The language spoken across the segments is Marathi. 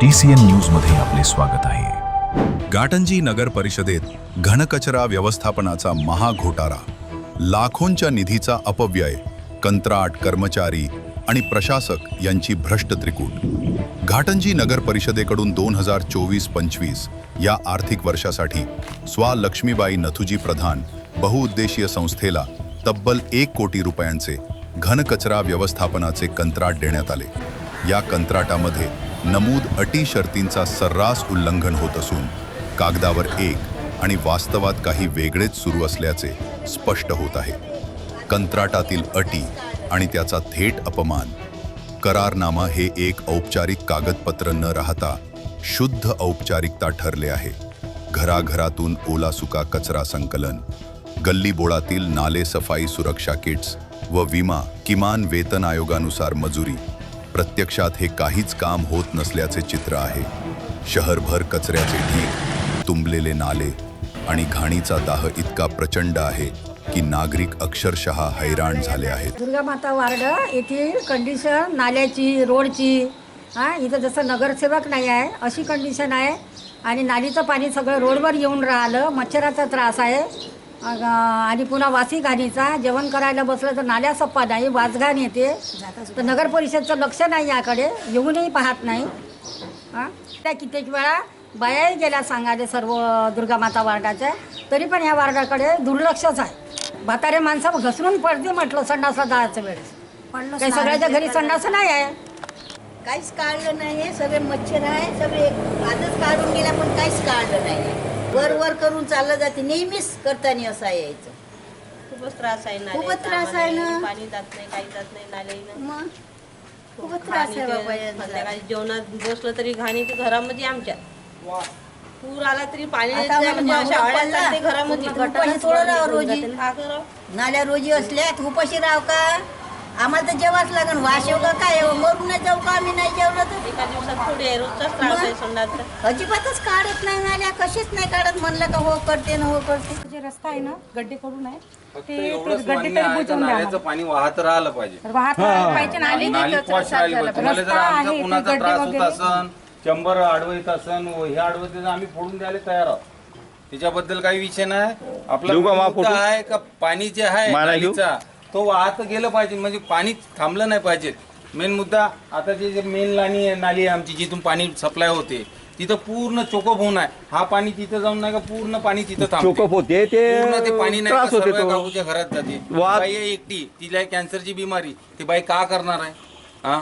टी सी एन न्यूजमध्ये आपले स्वागत आहे. घाटंजी नगर परिषदेत घनकचरा व्यवस्थापनाचा महाघोटाळा लाखोंच्या निधीचा अपव्यय कंत्राट कर्मचारी आणि प्रशासक यांची भ्रष्ट त्रिकूट. घाटंजी नगर परिषदेकडून दोन हजार चोवीस पंचवीस या आर्थिक वर्षासाठी स्वा लक्ष्मीबाई नथुजी प्रधान बहुउद्देशीय संस्थेला तब्बल एक कोटी रुपयांचे घनकचरा व्यवस्थापनाचे कंत्राट देण्यात आले. या कंत्राटामध्ये नमूद अटी शर्तींचा सर्रास उल्लंघन होत असून कागदावर एक आणि वास्तवात काही वेगळेच सुरू असल्याचे स्पष्ट होत आहे. कंत्राटातील अटी आणि त्याचा थेट अपमान करारनामा हे एक औपचारिक कागदपत्र न राहता शुद्ध औपचारिकता ठरले आहे. घराघरातून ओला सुका कचरा संकलन गल्लीबोळातील नाले सफाई सुरक्षा किट्स व विमा किमान वेतन आयोगानुसार मजुरी प्रत्यक्षात हे काहीच काम होत नसल्याचे चित्र आहे. शहरभर कचऱ्याचे ढीग तुंबलेले नाले आणि घाणीचा दाह इतका प्रचंड आहे की नागरिक अक्षरशः हैराण झाले आहेत. दुर्गा माता वार्ड येथील कंडिशन नाल्याची रोडची हां इथं जसं नगरसेवक नाही आहे अशी कंडिशन आहे. आणि नालीचं पाणी सगळं रोडवर येऊन राहिलं मच्छराचा त्रास आहे. अग- आणि पुन्हा वासी घाणीचा जेवण करायला बसलं तर नाल्या सप्पा नाही वाजघाण येते. तर नगर परिषदचं लक्ष नाही याकडे येऊनही पाहत नाही. हां? त्या कित्येक वेळा बायाही गेल्या सांगायला सर्व दुर्गा माता वार्डाच्या. तरी पण ह्या वार्डाकडे दुर्लक्षच आहे. म्हातारे माणसं घसरून पडते म्हटलं संडासला जायचं वेळेस काही सगळ्याच्या घरी संडास नाही आहे. काहीच काढलं नाही सगळे मच्छर आहे सगळे आजच काढून गेला पण काहीच काढलं नाही. वर वर करून चाललं जाते नेहमीच करताना असं यायचं खूपच त्रास आहे नाले खूपच त्रास आहे ना. पाणी जात नाही काही जात नाही नाले मग खूपच त्रास आहे बाबा यांचा. संध्याकाळी जेवणात बसलं तरी घाणी ते घरामध्ये आमच्या पूर आला तरी पाणी आता येत नाही, म्हणजे आम्हाला अशा अळ्या. घरामध्ये पूर्ण गटारच उपाशी सोडलं बंद रोजी. हा करावं. नाल्या रोजी असल्यात उपाशी राव का आम्हाला तर जेवाच लागन. वाश येऊ का काय येऊ? मरून नाही जाऊ का आम्ही? नाही जेवलं तर? एका दिवसात थोडी आहे रोजचाच त्रास आहे संडासचा. अजिबातच काढत नाही नाल्या कशीच नाही काढत. म्हणलं का हो करते ना हो करते. जे रस्ता आहे ना गड्डे करून आहे फक्त ते एवढंच गड्डे मान्य तरी आहे का बुजवून द्या नाल्याचं पाणी वाहत राहिलं पाहिजे. तर वाहत राहिलं पाहिजे ना आली नाली पॉश राहिली पाहिजे तुम्हाला जर रस्ता आमचा आहे, ते कुणाचा गड्डे त्रास होत वगैरे. असन व हे असन, आम्ही फोडून द्यायला तयार आहोत. त्याच्याबद्दल काही विषय नाही. आपला मुद्दा आहे का? पाणी जे आहे नालीचा तो वाहत गेलं पाहिजे म्हणजे पाणी थांबलं नाही पाहिजे. मेन मुद्दा आता जे जे मेन लाणी आहे नाली आहे आमची जिथून पाणी सप्लाय होते तिथं पूर्ण चोकप होऊन आहे. हा पाणी तिथं जाऊन नाही का पूर्ण पाणी तिथं थांबते. चोकप होते ते पूर्ण ते पाणी नाही त्रास का होते सर्व तो. काकूच्या घरात जाते. वाद- बाई आहे एकटी तिला आहे कॅन्सरची बिमारी. ती बाई का करणार आहे? हा?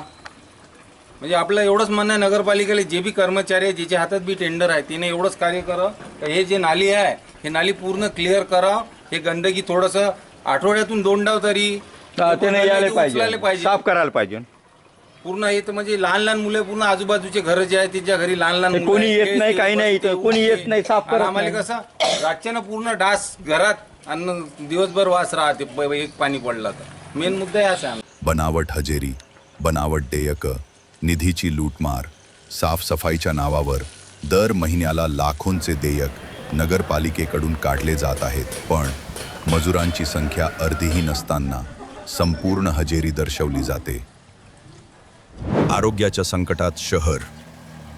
म्हणजे आपलं एवढंच म्हणणं आहे नगरपालिकेला जे बी कर्मचारी आहे ज्याच्या हातात बी टेंडर आहे तिने एवढंच कार्य करा. हे जे नाली आहे हे नाली पूर्ण क्लिअर करा. हे गंदगी थोडस आठवड्यातून दोन डाव तरी त्याने यायला उचलायला पाहिजे साफ करायला पाहिजे पूर्ण हे तर म्हणजे लहान लहान मुलं पूर्ण आजूबाजूचे घर जे आहे त्याच्या घरी लहान लहान मुलं कोणी आहेत, येत नाही, काही नाही इथं. कोणी. येत नाही, साफ आणि करत आम्हाला नाही. कसं रातच्यानं पूर्ण डास घरात आणि दिवसभर वास राहते ब- एक पाणी पडला तर मेन मुद्दा याच आहे बनावट हजेरी बनावट देयक निधीची लूटमार साफसफाईच्या नावावर दर महिन्याला लाखोंचे देयक नगरपालिकेकडून काढले जात आहेत पण मजुरांची संख्या अर्धीही नसताना संपूर्ण हजेरी दर्शवली जाते. आरोग्याच्या संकटात शहर.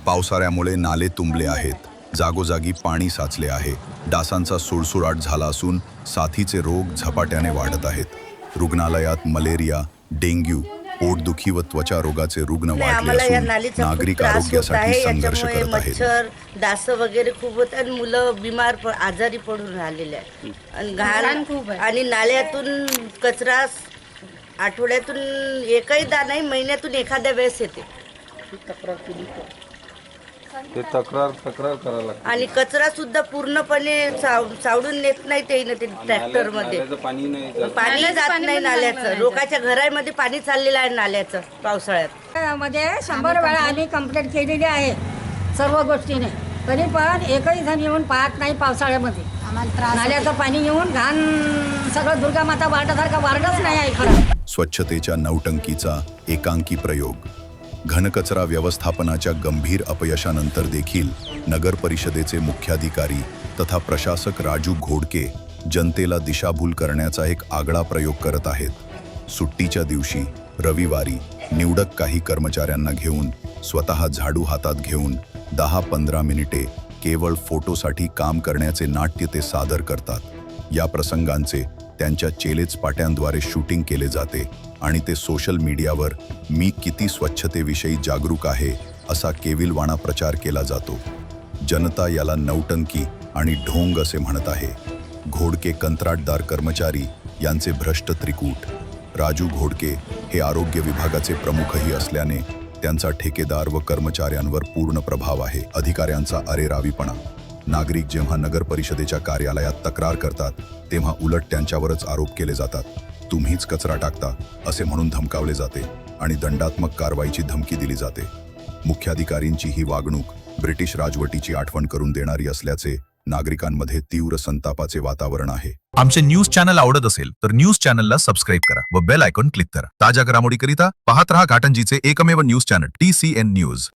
पावसाळ्यामुळे नाले तुंबले आहेत जागोजागी पाणी साचले आहे. डासांचा सुळसुळाट झाला असून साथीचे रोग झपाट्याने वाढत आहेत. रुग्णालयात मलेरिया डेंग्यू पोटदुखी व त्वचा रोगाचे रुग्ण वाढले आम्हाला या असून नालीचा खूप नागरिक आरोग्यासाठी आहे. संघर्ष याच्यामुळे करत मच्छर डास वगैरे खूप होत आणि मुलं बिमार आजारी पडून राहिलेले आहेत. आणि घाण आणि नाल्यातून कचरा आठवड्यातून एकही दा नाही महिन्यातून एखाद्या वेळेस येते. ते तक्रार तक्रार करायला लागते. आणि कचरा सुद्धा पूर्णपणे चाव- चावडून नेत नाही ते ते ट्रॅक्टरमध्ये. नाल्याचं पाणी नाही जात. पाणी जात नाही नाल्याचं. लोकांच्या घरामध्ये पाणी चाललेलं आहे नाल्याचं पावसाळ्यात. मध्ये शंभर वेळा आम्ही कंप्लेंट केलेली आहे सर्व गोष्टीने. तरी पण एकही जण येऊन पाहत नाही पावसाळ्यामध्ये. नाल्याचं पाणी येऊन घाण सगळं दुर्गा माता वार्डासारखा वार्डच नाही आहे खरं. स्वच्छतेच्या नौटंकीचा एकांकी प्रयोग. घनकचरा व्यवस्थापनाच्या गंभीर अपयशानंतर देखील नगर परिषदेचे मुख्याधिकारी तथा प्रशासक राजू घोडके जनतेला दिशाभूल करण्याचा एक आगळा प्रयोग करत आहेत. सुट्टीच्या दिवशी रविवारी निवडक काही कर्मचाऱ्यांना घेऊन स्वतः झाडू हातात घेऊन दहा पंधरा मिनिटे केवळ फोटोसाठी काम करण्याचे नाट्य ते सादर करतात. या प्रसंगांचे त्यांच्या चेलेच पाट्यांद्वारे शूटिंग केले जाते. आणि ते सोशल मीडियावर मी किती स्वच्छतेविषयी जागरूक आहे असा केविलवाणा प्रचार केला जातो. जनता याला नौटंकी आणि ढोंग असे म्हणत आहे. घोडके कंत्राटदार कर्मचारी यांचे भ्रष्ट त्रिकूट. राजू घोडके हे आरोग्य विभागाचे प्रमुखही असल्याने त्यांचा ठेकेदार व कर्मचाऱ्यांवर पूर्ण प्रभाव आहे अधिकाऱ्यांचा अरेरावीपणा. नागरिक जेव्हा नगर परिषदेच्या कार्यालयात तक्रार करतात तेव्हा उलट त्यांच्यावरच आरोप केले जातात. तुम्हीच कचरा टाकता असे म्हणून धमकावले जाते आणि दंडात्मक कारवाईची धमकी दिली जाते. मुख्याधिकारींची ही वागणूक ब्रिटिश राजवटीची आठवण करून देणारी असल्याचे नागरिकांमध्ये तीव्र संतापाचे वातावरण आहे. आमचे न्यूज चॅनल आवडत असेल तर न्यूज चॅनलला सबस्क्राईब करा व बेल आयकॉन क्लिक करा. ताज्या घडामोडीकरिता पाहत रहा घाटंजीचे एकमेव news channel T C N news